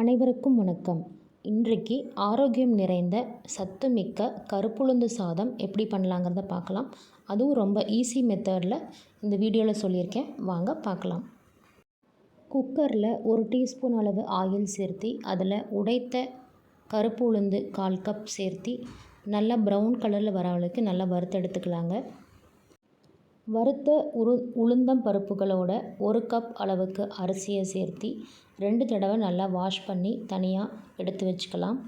அனைவருக்கும் வணக்கம். இன்றைக்கு ஆரோக்கியம் நிறைந்த சத்துமிக்க கருப்புளுந்து சாதம் எப்படி பண்ணலாங்கிறத பார்க்கலாம். அதுவும் ரொம்ப ஈஸி மெத்தடில் இந்த வீடியோவில் சொல்லியிருக்கேன். வாங்க பார்க்கலாம். குக்கரில் ஒரு டீஸ்பூன் அளவு ஆயில் சேர்த்து அதில் உடைத்த கருப்பு உளுந்து கால் கப் சேர்த்து நல்லா ப்ரௌன் கலரில் வர அளவுக்கு நல்லா வறுத்தெடுத்துக்கலாங்க. வறுத்த உரு உளுந்தம் பருப்புகளோட ஒரு கப் அளவுக்கு அரிசியை சேர்த்தி ரெண்டு தடவை நல்லா வாஷ் பண்ணி தனியாக எடுத்து வச்சுக்கலாம்.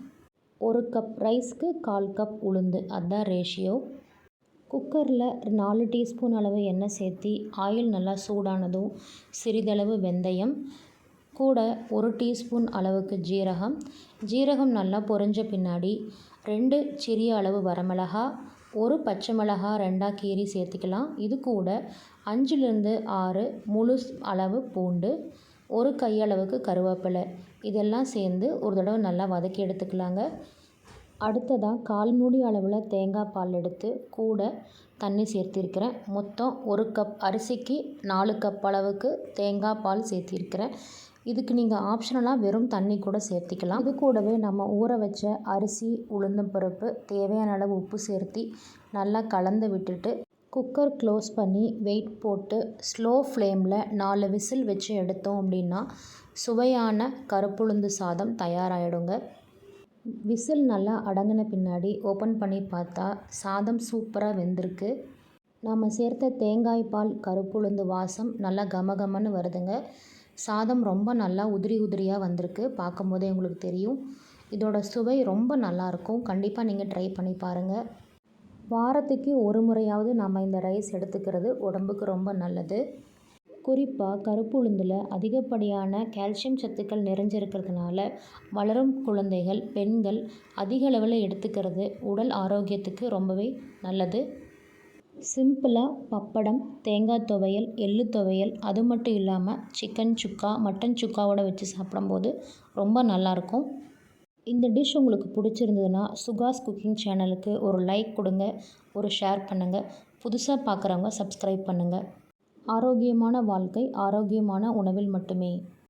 ஒரு கப் ரைஸ்க்கு கால் கப் உளுந்து அதுதான் ரேஷியோ குக்கரில் நாலு டீஸ்பூன் அளவு எண்ணெய் சேர்த்தி ஆயில் நல்லா சூடானதும் சிறிதளவு வெந்தயம் கூட ஒரு டீஸ்பூன் அளவுக்கு ஜீரகம். ஜீரகம் நல்லா பொரிஞ்ச பின்னாடி ரெண்டு சிறிய அளவு வரமிளகா ஒரு பச்சை மிளகா ரெண்டாக கீறி சேர்த்துக்கலாம். இது கூட அஞ்சுலேருந்து ஆறு முழு அளவு பூண்டு ஒரு கையளவுக்கு கருவேப்பிலை. இதெல்லாம் சேர்ந்து ஒரு தடவை நல்லா வதக்கி எடுத்துக்கலாங்க. அடுத்ததாக கால் மூடி அளவில் தேங்காய் பால் எடுத்து கூட தண்ணி சேர்த்திருக்கிறேன். மொத்தம் ஒரு கப் அரிசிக்கு நாலு கப் அளவுக்கு தேங்காய் பால் சேர்த்திருக்கிறேன். இதுக்கு நீங்கள் ஆப்ஷனலாக வெறும் தண்ணி கூட சேர்த்திக்கலாம். இது கூடவே நம்ம ஊற வச்ச அரிசி உளுந்தம் பருப்பு தேவையான அளவு உப்பு சேர்த்தி நல்லா கலந்து விட்டுட்டு குக்கர் க்ளோஸ் பண்ணி வெயிட் போட்டு ஸ்லோ ஃப்ளேமில் நாலு விசில் வச்சு எடுத்தோம் அப்படின்னா சுவையான கருப்புளுந்து சாதம் தயாராகிடுங்க விசில் நல்லா அடங்கின பின்னாடி ஓப்பன் பண்ணி பார்த்தா சாதம் சூப்பராக வெந்திருக்கு. நாம் சேர்த்த தேங்காய் பால் கருப்புளுந்து வாசம் நல்லா கமகமன்னு வருதுங்க. சாதம் ரொம்ப நல்லா உதிரி உதிரியாக வந்திருக்கு. பார்க்கும்போதே உங்களுக்கு தெரியும். இதோட சுவை ரொம்ப நல்லாயிருக்கும் கண்டிப்பாக நீங்கள் ட்ரை பண்ணி பாருங்கள் வாரத்துக்கு ஒரு முறையாவது நம்ம இந்த ரைஸ் எடுத்துக்கிறது உடம்புக்கு ரொம்ப நல்லது. குறிப்பாக கருப்பு உளுந்தில் அதிகப்படியான கால்சியம் சத்துக்கள் நிறைஞ்சிருக்கிறதுனால வளரும் குழந்தைகள் பெண்கள் அதிக அளவில் எடுத்துக்கிறது உடல் ஆரோக்கியத்துக்கு ரொம்பவே நல்லது. சிம்பிளாக பப்படம் தேங்காய் துவையல் எள்ளு துவையல் அது மட்டும் இல்லாமல் சிக்கன் சுக்கா மட்டன் சுக்காவோட வச்சு சாப்பிடும்போது ரொம்ப நல்லாயிருக்கும் இந்த டிஷ் உங்களுக்கு பிடிச்சிருந்ததுன்னா சுகாஸ் குக்கிங் சேனலுக்கு ஒரு லைக் கொடுங்க ஒரு ஷேர் பண்ணுங்கள் புதுசாக பார்க்குறவங்க சப்ஸ்கிரைப் பண்ணுங்கள் ஆரோக்கியமான வாழ்க்கை ஆரோக்கியமான உணவில் மட்டுமே.